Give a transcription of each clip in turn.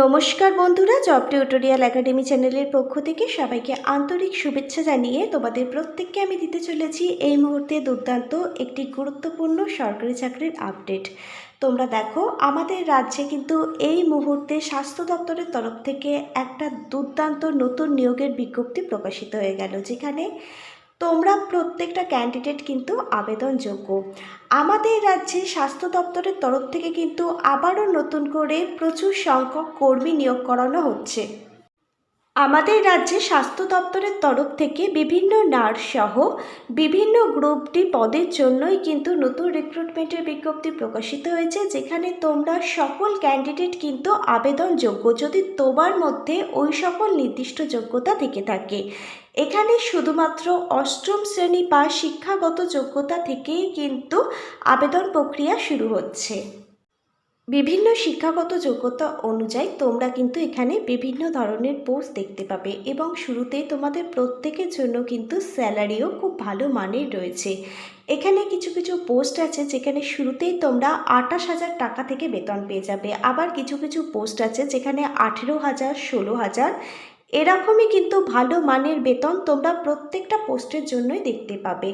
নমস্কার বন্ধুরা job tutorial academy চ্যানেলের পক্ষ থেকে সবাইকে আন্তরিক শুভেচ্ছা জানিয়ে তোমাদের প্রত্যেককে আমি দিতে চলেছি এই মুহূর্তে দুর্দান্ত একটি গুরুত্বপূর্ণ সরকারি চাকরির আপডেট তোমরা দেখো, আমাদের রাজ্যে কিন্তু এই মুহূর্তে স্বাস্থ্য দপ্তরের তরফ থেকে একটা দুর্দান্ত নতুন নিয়োগের বিজ্ঞপ্তি প্রকাশিত হয়ে গেল, যেখানে তোমরা প্রত্যেকটা ক্যান্ডিডেট কিন্তু আবেদনযোগ্য। আমাদের রাজ্যে স্বাস্থ্য দপ্তরের তরফ থেকে কিন্তু আবারও নতুন করে প্রচুর সংখ্যক কর্মী নিয়োগ করানো হচ্ছে। আমাদের রাজ্যে স্বাস্থ্য দপ্তরের তরফ থেকে বিভিন্ন নার্স সহ বিভিন্ন গ্রুপ ডি পদের জন্যই কিন্তু নতুন রিক্রুটমেন্টের বিজ্ঞপ্তি প্রকাশিত হয়েছে, যেখানে তোমরা সকল ক্যান্ডিডেট কিন্তু আবেদনযোগ্য যদি তোমার মধ্যে ওই সকল নির্দিষ্ট যোগ্যতা থেকে থাকে। এখানে শুধুমাত্র অষ্টম শ্রেণি বা শিক্ষাগত যোগ্যতা থেকেই কিন্তু আবেদন প্রক্রিয়া শুরু হচ্ছে। বিভিন্ন শিক্ষাগত যোগ্যতা অনুযায়ী তোমরা কিন্তু এখানে বিভিন্ন ধরনের পোস্ট দেখতে পাবে এবং শুরুতে তোমাদের প্রত্যেকের জন্য কিন্তু স্যালারিও খুব ভালো মানের রয়েছে। এখানে কিছু কিছু পোস্ট আছে যেখানে শুরুতেই তোমরা আঠাশ হাজার টাকা থেকে বেতন পেয়ে যাবে। আবার কিছু কিছু পোস্ট আছে যেখানে আঠেরো হাজার, ষোলো হাজার এরকমই কিন্তু ভালো মানের বেতন তোমরা প্রত্যেকটা পোস্টের জন্যই দেখতে পাবে।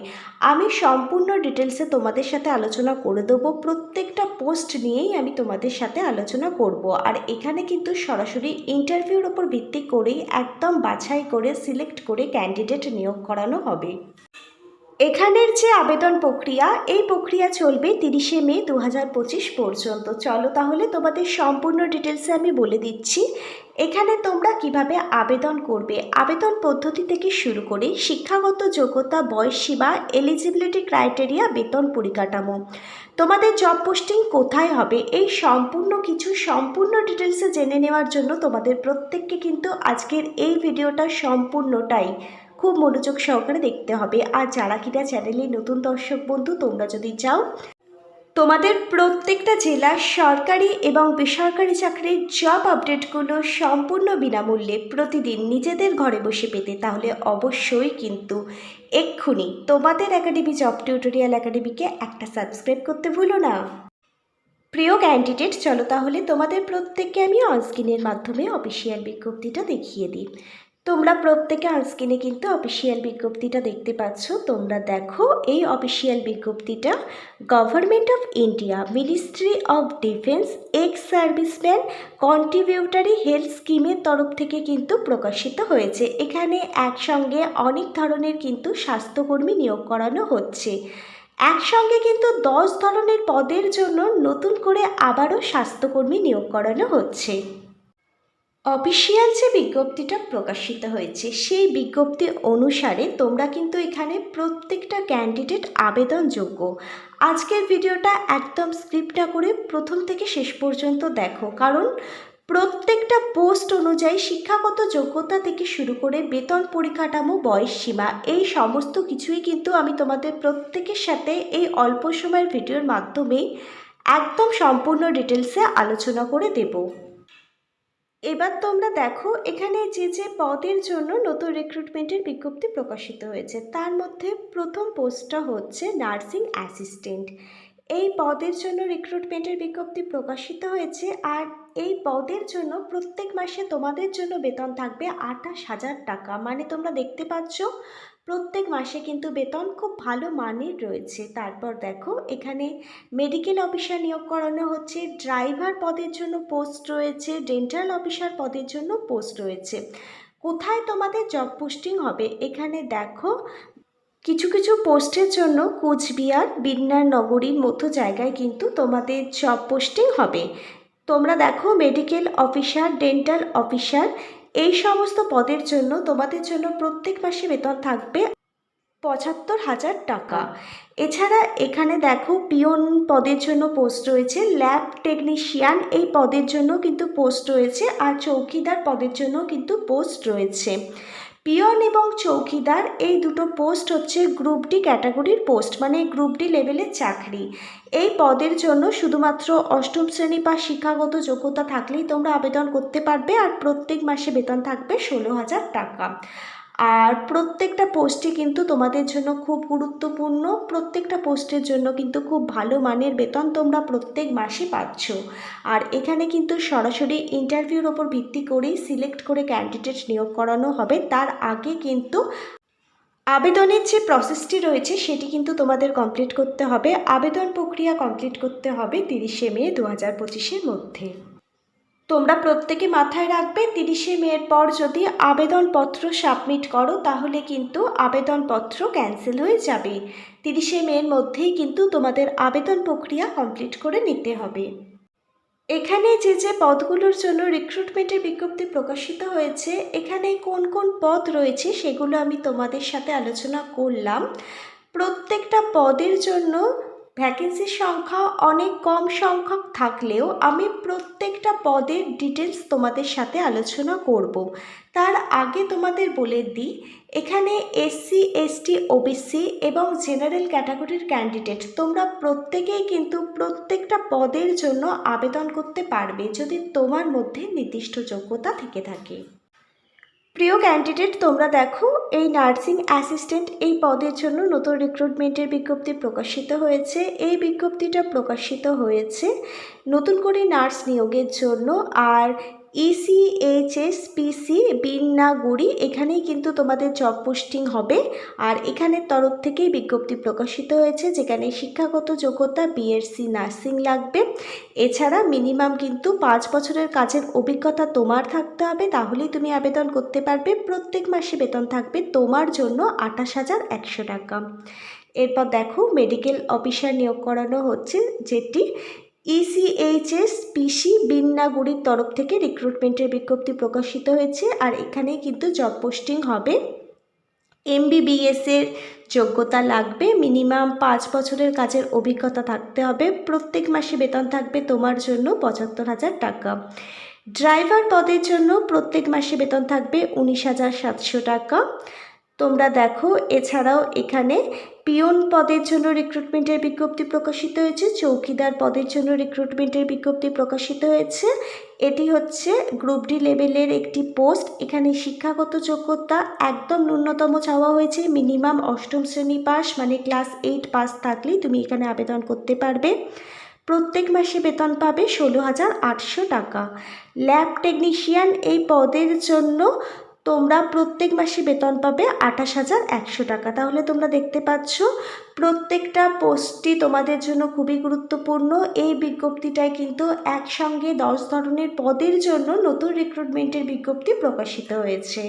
আমি সম্পূর্ণ ডিটেলসে তোমাদের সাথে আলোচনা করে দেবো। প্রত্যেকটা পোস্ট নিয়েই আমি তোমাদের সাথে আলোচনা করব। আর এখানে কিন্তু সরাসরি ইন্টারভিউর ওপর ভিত্তি করেই একদম বাছাই করে সিলেক্ট করে ক্যান্ডিডেট নিয়োগ করানো হবে। এখানের যে আবেদন প্রক্রিয়া, এই প্রক্রিয়া চলবে তিরিশে মে দু হাজার পঁচিশ পর্যন্ত। চলো তাহলে তোমাদের সম্পূর্ণ ডিটেলসে আমি বলে দিচ্ছি। এখানে তোমরা কীভাবে আবেদন করবে? আবেদন পদ্ধতি থেকে শুরু করে শিক্ষাগত যোগ্যতা, বয়স সীমা এলিজিবিলিটি ক্রাইটেরিয়া বেতন পরিকাঠামো। তোমাদের জব পোস্টিং কোথায় হবে? এই সম্পূর্ণ কিছু সম্পূর্ণ ডিটেলসে জেনে নেওয়ার জন্য তোমাদের প্রত্যেককে কিন্তু আজকের এই ভিডিওটা সম্পূর্ণটাই খুব মনোযোগ সহকারে দেখতে হবে। আর যারা কিনা চ্যানেলে নতুন দর্শক বন্ধু, তোমরা যদি চাও, তোমাদের প্রত্যেকটা জেলার সরকারি এবং বেসরকারি চাকরির জব আপডেটগুলো সম্পূর্ণ বিনামূল্যে প্রতিদিন নিজেদের ঘরে বসে পেতে, তাহলে অবশ্যই কিন্তু এক্ষুনি তোমাদের একাডেমি জব টিউটোরিয়াল একাডেমিকে একটা সাবস্ক্রাইব করতে ভুলো না। প্রিয় ক্যান্ডিডেট চলো তাহলে তোমাদের প্রত্যেককে আমি অনস্ক্রিনের মাধ্যমে অফিসিয়াল বিজ্ঞপ্তিটা দেখিয়ে দিই। তোমরা প্রত্যেকে অনস্ক্রিনে কিন্তু অফিসিয়াল বিজ্ঞপ্তিটা দেখতে পাচ্ছ। তোমরা দেখো, এই official বিজ্ঞপ্তিটা government of India ministry of defence ex serviceman contributory health স্কিমের তরফ থেকে কিন্তু প্রকাশিত হয়েছে। এখানে একসঙ্গে অনেক ধরনের কিন্তু স্বাস্থ্যকর্মী নিয়োগ করানো হচ্ছে। একসঙ্গে কিন্তু দশ ধরনের পদের জন্য নতুন করে আবারও স্বাস্থ্যকর্মী নিয়োগ করানো হচ্ছে। অফিসিয়াল যে বিজ্ঞপ্তিটা প্রকাশিত হয়েছে, সেই বিজ্ঞপ্তি অনুসারে তোমরা কিন্তু এখানে প্রত্যেকটা ক্যান্ডিডেট আবেদনযোগ্য। আজকের ভিডিওটা একদম স্ক্রিপ্ট না করে প্রথম থেকে শেষ পর্যন্ত দেখো, কারণ প্রত্যেকটা পোস্ট অনুযায়ী শিক্ষাগত যোগ্যতা থেকে শুরু করে বেতন পরিকাঠামো, বয়স সীমা, এই সমস্ত কিছুই কিন্তু আমি তোমাদের প্রত্যেকের সাথে এই অল্প সময়ের ভিডিওর মাধ্যমে একদম সম্পূর্ণ ডিটেলসে আলোচনা করে দেবো। এবার তোমরা দেখো, এখানে যে যে পদের জন্য নতুন রিক্রুটমেন্টের বিজ্ঞপ্তি প্রকাশিত হয়েছে, তার মধ্যে প্রথম পোস্টটা হচ্ছে নার্সিং অ্যাসিস্ট্যান্ট এই পদের জন্য রিক্রুটমেন্টের বিজ্ঞপ্তি প্রকাশিত হয়েছে আর এই পদের জন্য প্রত্যেক মাসে তোমাদের জন্য বেতন থাকবে আঠাশ হাজার টাকা। মানে তোমরা দেখতে পাচ্ছ প্রত্যেক মাসে কিন্তু বেতন খুব ভালো মানের রয়েছে। তারপর দেখো, এখানে মেডিকেল অফিসার নিয়োগ করানো হচ্ছে ড্রাইভার পদের জন্য পোস্ট রয়েছে ডেন্টাল অফিসার পদের জন্য পোস্ট রয়েছে। কোথায় তোমাদের জব পোস্টিং হবে? এখানে দেখো, কিছু কিছু পোস্টের জন্য কোচবিহার, বিন্নার নগরীর মতো জায়গায় কিন্তু তোমাদের জব পোস্টিং হবে। তোমরা দেখো মেডিকেল অফিসার ডেন্টাল অফিসার এই সমস্ত পদের জন্য তোমাদের জন্য প্রত্যেক মাসে বেতন থাকবে পঁচাত্তর হাজার টাকা। এছাড়া এখানে দেখো পিয়ন পদের জন্য পোস্ট রয়েছে, ল্যাব টেকনিশিয়ান এই পদের জন্য কিন্তু পোস্ট রয়েছে, আর চৌকিদার পদের জন্য কিন্তু পোস্ট রয়েছে। পিয়ন এবং চৌকিদার, এই দুটো পোস্ট হচ্ছে গ্রুপ ডি ক্যাটাগরির পোস্ট মানে গ্রুপ ডি লেভেলের চাকরি। এই পদের জন্য শুধুমাত্র অষ্টম শ্রেণি বা শিক্ষাগত যোগ্যতা থাকলেই তোমরা আবেদন করতে পারবে আর প্রত্যেক মাসে বেতন থাকবে ষোলো হাজার টাকা। আর প্রত্যেকটা পোস্টই কিন্তু তোমাদের জন্য খুব গুরুত্বপূর্ণ, প্রত্যেকটা পোস্টের জন্য কিন্তু খুব ভালো মানের বেতন তোমরা প্রত্যেক মাসে পাচ্ছ। আর এখানে কিন্তু সরাসরি ইন্টারভিউর ওপর ভিত্তি করেই সিলেক্ট করে ক্যান্ডিডেট নিয়োগ করানো হবে। তার আগে কিন্তু আবেদনের যে প্রসেসটি রয়েছে, সেটি কিন্তু তোমাদের কমপ্লিট করতে হবে। আবেদন প্রক্রিয়া কমপ্লিট করতে হবে তিরিশে মে দু হাজার পঁচিশের মধ্যে। তোমরা প্রত্যেকে মাথায় রাখবে, তিরিশে মের পর যদি আবেদনপত্র সাবমিট করো, তাহলে কিন্তু আবেদনপত্র ক্যান্সেল হয়ে যাবে। তিরিশে মের মধ্যেই কিন্তু তোমাদের আবেদন প্রক্রিয়া কমপ্লিট করে নিতে হবে। এখানে যে যে পদগুলোর জন্য রিক্রুটমেন্টের বিজ্ঞপ্তি প্রকাশিত হয়েছে, এখানে কোন কোন পদ রয়েছে সেগুলো আমি তোমাদের সাথে আলোচনা করলাম। প্রত্যেকটা পদের জন্য ভ্যাকেন্সির সংখ্যা অনেক কম সংখ্যক থাকলেও আমি প্রত্যেকটা পদের ডিটেলস তোমাদের সাথে আলোচনা করব। তার আগে তোমাদের বলে দিই, এখানে এসসি এসটি ওবিসি এবং জেনারেল ক্যাটাগরির ক্যান্ডিডেট তোমরা প্রত্যেকেই কিন্তু প্রত্যেকটা পদের জন্য আবেদন করতে পারবে যদি তোমার মধ্যে নির্দিষ্ট যোগ্যতা থেকে থাকে। প্রিয় ক্যান্ডিডেট তোমরা দেখো, এই নার্সিং অ্যাসিস্ট্যান্ট এই পদের জন্য নতুন রিক্রুটমেন্টের বিজ্ঞপ্তি প্রকাশিত হয়েছে। এই বিজ্ঞপ্তিটা প্রকাশিত হয়েছে নতুন করে নার্স নিয়োগের জন্য। আর E ইসিএইচএস পিসি বিন্নাগুড়ি এখানেই কিন্তু তোমাদের জব পোস্টিং হবে। আর এখানের তরফ থেকেই বিজ্ঞপ্তি প্রকাশিত হয়েছে, যেখানে শিক্ষাগত যোগ্যতা বিএসসি নার্সিং লাগবে। এছাড়া মিনিমাম কিন্তু পাঁচ বছরের কাজের অভিজ্ঞতা তোমার থাকতে হবে, তাহলেই তুমি আবেদন করতে পারবে। প্রত্যেক মাসে বেতন থাকবে তোমার জন্য আঠাশ হাজার একশো টাকা। এরপর দেখো মেডিকেল অফিসার নিয়োগ করানো হচ্ছে, যেটি E ইসিএইচএস পিসি বিন্নাগুড়ির তরফ থেকে রিক্রুটমেন্টের বিজ্ঞপ্তি প্রকাশিত হয়েছে আর এখানেই কিন্তু জব পোস্টিং হবে। এমবিবিএস এর যোগ্যতা লাগবে মিনিমাম পাঁচ বছরের কাজের অভিজ্ঞতা থাকতে হবে, প্রত্যেক মাসে বেতন থাকবে তোমার জন্য পঁচাত্তর হাজার টাকা। ড্রাইভার পদের জন্য প্রত্যেক মাসে বেতন থাকবে উনিশ হাজার সাতশো টাকা। তোমরা দেখো, এছাড়াও এখানে পিয়ন পদের জন্য রিক্রুটমেন্টের বিজ্ঞপ্তি প্রকাশিত হয়েছে। চৌকিদার পদের জন্য রিক্রুটমেন্টের বিজ্ঞপ্তি প্রকাশিত হয়েছে। এটি হচ্ছে গ্রুপ ডি লেভেলের একটি পোস্ট এখানে শিক্ষাগত যোগ্যতা একদম ন্যূনতম চাওয়া হয়েছে। মিনিমাম অষ্টম শ্রেণি পাস মানে ক্লাস এইট পাস থাকলেই তুমি এখানে আবেদন করতে পারবে। প্রত্যেক মাসে বেতন পাবে ষোলো হাজার আটশো টাকা। ল্যাব টেকনিশিয়ান এই পদের জন্য তোমরা প্রত্যেক মাসে বেতন পাবে আঠাশ হাজার একশো টাকা। তাহলে তোমরা দেখতে পাচ্ছ, প্রত্যেকটা পোস্টটি তোমাদের জন্য খুবই গুরুত্বপূর্ণ। এই বিজ্ঞপ্তিটায় কিন্তু একসঙ্গে দশ ধরনের পদের জন্য নতুন রিক্রুটমেন্টের বিজ্ঞপ্তি প্রকাশিত হয়েছে।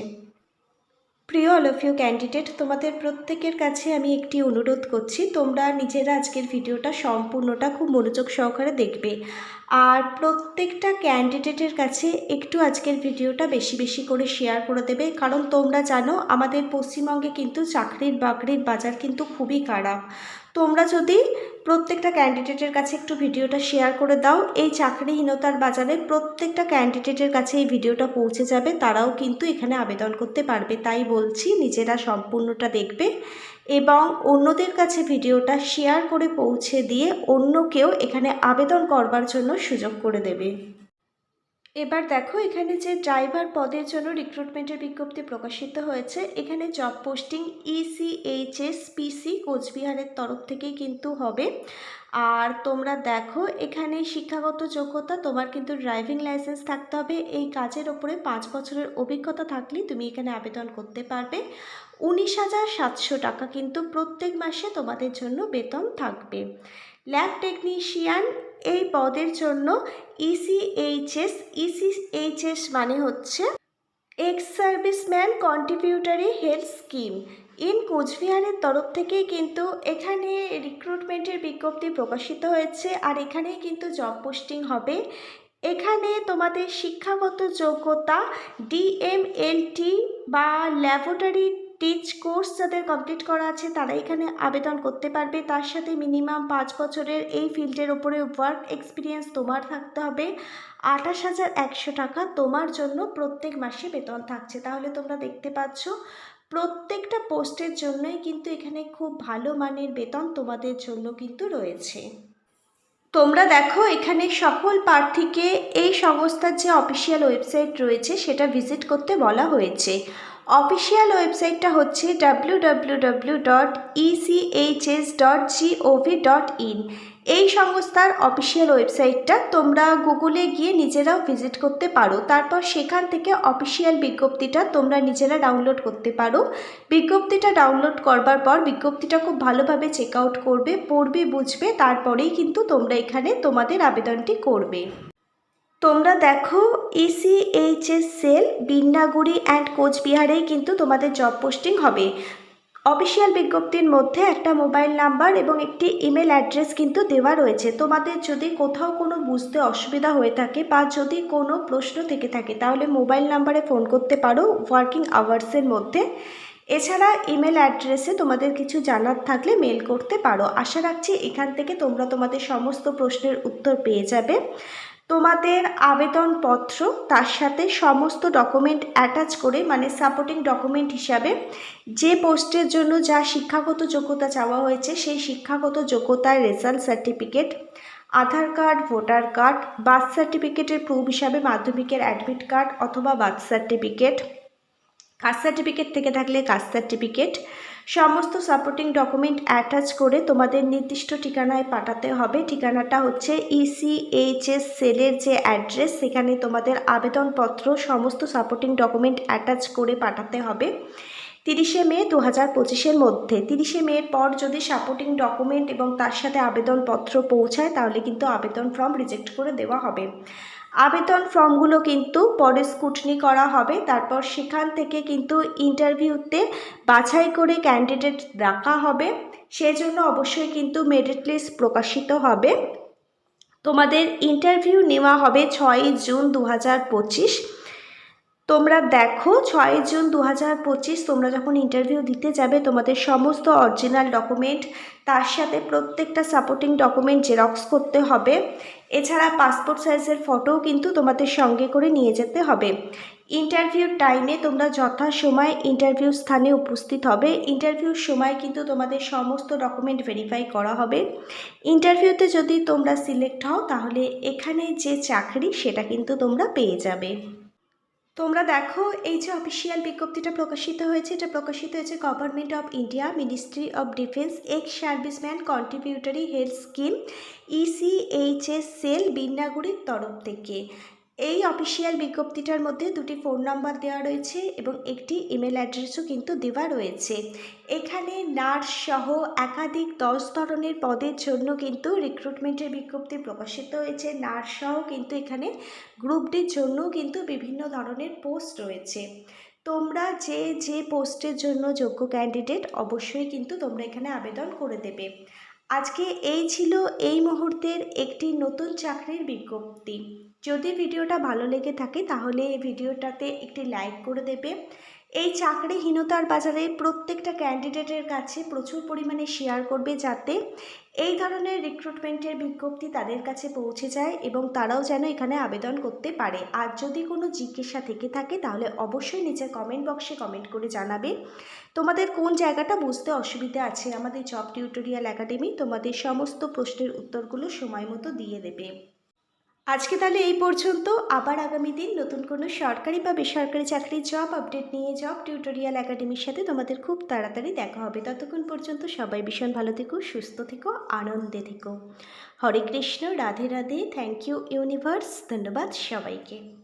প্রিয় অল অফ ইউ ক্যান্ডিডেট তোমাদের প্রত্যেকের কাছে আমি একটি অনুরোধ করছি, তোমরা নিজেরা আজকের ভিডিওটা সম্পূর্ণটা খুব মনোযোগ সহকারে দেখবে। আর প্রত্যেকটা ক্যান্ডিডেটের কাছে একটু আজকের ভিডিওটা বেশি বেশি করে শেয়ার করে দেবে, কারণ তোমরা জানো, আমাদের পশ্চিমবঙ্গে কিন্তু চাকরির বাকরির বাজার কিন্তু খুবই খারাপ। তোমরা যদি প্রত্যেকটা ক্যান্ডিডেটের কাছে একটু ভিডিওটা শেয়ার করে দাও, এই চাকরিহীনতার বাজারে প্রত্যেকটা ক্যান্ডিডেটের কাছে এই ভিডিওটা পৌঁছে যাবে, তারাও কিন্তু এখানে আবেদন করতে পারবে, তাই বলছি নিজেরা সম্পূর্ণটা দেখবে এবং অন্যদের কাছে ভিডিওটা শেয়ার করে পৌঁছে দিয়ে অন্যকেও এখানে আবেদন করবার জন্য সুযোগ করে দেবে। এবার দেখো, এখানে যে ড্রাইভার পদের জন্য রিক্রুটমেন্টের বিজ্ঞপ্তি প্রকাশিত হয়েছে, এখানে জব পোস্টিং ইসিএইচএস পিসি কোচবিহারের তরফ থেকেই কিন্তু হবে। আর তোমরা দেখো, এখানে শিক্ষাগত যোগ্যতা, তোমার কিন্তু ড্রাইভিং লাইসেন্স থাকতে হবে। এই কাজের ওপরে পাঁচ বছরের অভিজ্ঞতা থাকলেই তুমি এখানে আবেদন করতে পারবে। উনিশ হাজার সাতশো টাকা কিন্তু প্রত্যেক মাসে তোমাদের জন্য বেতন থাকবে। ল্যাব টেকনিশিয়ান এই পদের জন্য E ইসিএইচএস ইসিএইচএস মানে হচ্ছে ex serviceman contributory health scheme in কোচবিহারের তরফ থেকেই কিন্তু এখানে রিক্রুটমেন্টের বিজ্ঞপ্তি প্রকাশিত হয়েছে আর এখানেই কিন্তু জব পোস্টিং হবে। এখানে তোমাদের শিক্ষাগত যোগ্যতা ডিএমএলটি বা ল্যাবরেটরি টিচ কোর্স যাদের কমপ্লিট করা আছে, তারা এখানে আবেদন করতে পারবে। তার সাথে মিনিমাম পাঁচ বছরের এই ফিল্ডের ওপরে ওয়ার্ক এক্সপিরিয়েন্স তোমার থাকতে হবে। আঠাশ হাজার একশো টাকা তোমার জন্য প্রত্যেক মাসে বেতন থাকছে। তাহলে তোমরা দেখতে পাচ্ছ, প্রত্যেকটা পোস্টের জন্যই কিন্তু এখানে খুব ভালো মানের বেতন তোমাদের জন্য কিন্তু রয়েছে। তোমরা দেখো, এখানে সকল প্রার্থীকে এই সংস্থার যে অফিসিয়াল ওয়েবসাইট রয়েছে, সেটা ভিজিট করতে বলা হয়েছে। অফিসিয়াল ওয়েবসাইটটা হচ্ছে W dot ECHS dot dot in এই সংস্থার অফিসিয়াল ওয়েবসাইটটা তোমরা গুগলে গিয়ে নিজেরাও ভিজিট করতে পারো। তারপর সেখান থেকে অফিসিয়াল বিজ্ঞপ্তিটা তোমরা নিজেরা ডাউনলোড করতে পারো। বিজ্ঞপ্তিটা ডাউনলোড করবার পর বিজ্ঞপ্তিটা খুব ভালোভাবে চেক আউট করবে, পড়বে, বুঝবে, তারপরেই কিন্তু তোমরা এখানে তোমাদের আবেদনটি করবে। তোমরা দেখো E ECHS cell Binnaguri and কোচবিহারেই কিন্তু তোমাদের জব পোস্টিং হবে। অফিসিয়াল বিজ্ঞপ্তির মধ্যে একটা মোবাইল নাম্বার এবং একটি ইমেল অ্যাড্রেস কিন্তু দেওয়া রয়েছে। তোমাদের যদি কোথাও কোনো বুঝতে অসুবিধা হয়ে থাকে বা যদি কোনো প্রশ্ন থেকে থাকে, তাহলে মোবাইল নাম্বারে ফোন করতে পারো ওয়ার্কিং আওয়ার্সের মধ্যে। এছাড়া ইমেল অ্যাড্রেসে তোমাদের কিছু জানার থাকলে মেল করতে পারো। আশা রাখছি এখান থেকে তোমরা তোমাদের সমস্ত প্রশ্নের উত্তর পেয়ে যাবে। তোমাদের আবেদনপত্র, তার সাথে সমস্ত ডকুমেন্ট অ্যাটাচ করে মানে সাপোর্টিং ডকুমেন্ট হিসাবে, যে পোস্টের জন্য যা শিক্ষাগত যোগ্যতা চাওয়া হয়েছে, সেই শিক্ষাগত যোগ্যতার result certificate Aadhaar card voter card birth সার্টিফিকেটের প্রুফ হিসাবে মাধ্যমিকের অ্যাডমিট কার্ড অথবা বার্থ সার্টিফিকেট কাস্ট সার্টিফিকেট থেকে থাকলে কাস্ট সার্টিফিকেট সমস্ত সাপোর্টিং ডকুমেন্ট অ্যাটাচ করে তোমাদের নির্দিষ্ট ঠিকানায় পাঠাতে হবে। ঠিকানাটা হচ্ছে E ইসিএইচএস সেলের যে অ্যাড্রেস সেখানে তোমাদের আবেদনপত্র সমস্ত সাপোর্টিং ডকুমেন্ট অ্যাটাচ করে পাঠাতে হবে। তিরিশে মে দু হাজার পঁচিশের মধ্যে। তিরিশে মের পর যদি সাপোর্টিং ডকুমেন্ট এবং তার সাথে আবেদনপত্র পৌঁছায়, তাহলে কিন্তু আবেদন ফর্ম রিজেক্ট করে দেওয়া হবে। আবেদন ফর্মগুলো কিন্তু পরে স্কুটনি করা হবে। তারপর সেখান থেকে কিন্তু ইন্টারভিউতে বাছাই করে ক্যান্ডিডেট রাখা হবে। সেজন্য অবশ্যই কিন্তু মেরিট লিস্ট প্রকাশিত হবে। তোমাদের ইন্টারভিউ নেওয়া হবে ছয়ই জুন দু হাজার পঁচিশ। তোমরা দেখো, ছয় জুন দু হাজার পঁচিশ তোমরা যখন ইন্টারভিউ দিতে যাবে, তোমাদের সমস্ত অরিজিনাল ডকুমেন্ট তার সাথে প্রত্যেকটা সাপোর্টিং ডকুমেন্ট জেরক্স করতে হবে। এছাড়া পাসপোর্ট সাইজের ফটোও কিন্তু তোমাদের সঙ্গে করে নিয়ে যেতে হবে। ইন্টারভিউর টাইমে তোমরা যথাসময় ইন্টারভিউ স্থানে উপস্থিত হবে। ইন্টারভিউর সময় কিন্তু তোমাদের সমস্ত ডকুমেন্ট ভেরিফাই করা হবে। ইন্টারভিউতে যদি তোমরা সিলেক্ট হও, তাহলে এখানে যে চাকরি, সেটা কিন্তু তোমরা পেয়ে যাবে। তোমরা দেখো, এই যে অফিসিয়াল বিজ্ঞপ্তিটা প্রকাশিত হয়েছে, এটা প্রকাশিত হয়েছে government of India ministry of defence ex serviceman contributory health scheme ECHS cell বিন্নাগুড়ির তরফ থেকে। এই অফিসিয়াল বিজ্ঞপ্তিটার মধ্যে দুটি ফোন নাম্বার দেওয়া রয়েছে এবং একটি ইমেল অ্যাড্রেসও কিন্তু দেওয়া রয়েছে। এখানে নার্স সহ একাধিক দশ ধরনের পদের জন্য কিন্তু রিক্রুটমেন্টের বিজ্ঞপ্তি প্রকাশিত হয়েছে। নার্স সহ কিন্তু এখানে গ্রুপ ডির জন্যও কিন্তু বিভিন্ন ধরনের পোস্ট রয়েছে। তোমরা যে যে পোস্টের জন্য যোগ্য ক্যান্ডিডেট অবশ্যই কিন্তু তোমরা এখানে আবেদন করে দেবে। আজকে এই ছিল এই মুহূর্তের একটি নতুন চাকরির বিজ্ঞপ্তি। যদি ভিডিওটা ভালো লেগে থাকে, তাহলে এই ভিডিওটাতে একটি লাইক করে দেবে। এই চাকরিহীনতার বাজারে প্রত্যেকটা ক্যান্ডিডেটের কাছে প্রচুর পরিমাণে শেয়ার করবে যাতে এই ধরনের রিক্রুটমেন্টের বিজ্ঞপ্তি তাদের কাছে পৌঁছে যায় এবং তারাও যেন এখানে আবেদন করতে পারে। আর যদি কোনো জিজ্ঞাসা থেকে থাকে, তাহলে অবশ্যই নিচের কমেন্ট বক্সে কমেন্ট করে জানাবে। তোমাদের কোন জায়গাটা বুঝতে অসুবিধা আছে? আমাদের জব টিউটোরিয়াল একাডেমি তোমাদের সমস্ত প্রশ্নের উত্তরগুলো সময় মতো দিয়ে দেবে। আজকে তাহলে এই পর্যন্ত। আবার আগামী দিন নতুন কোনো সরকারি বা বেসরকারি চাকরির জব আপডেট নিয়ে জব টিউটোরিয়াল একাডেমির সাথে তোমাদের খুব তাড়াতাড়ি দেখা হবে। ততক্ষণ পর্যন্ত সবাই ভীষণ ভালো থেকো, সুস্থ থেকো, আনন্দে থেকো। Hare Krishna, Radhe Radhe. Thank you universe ধন্যবাদ সবাইকে।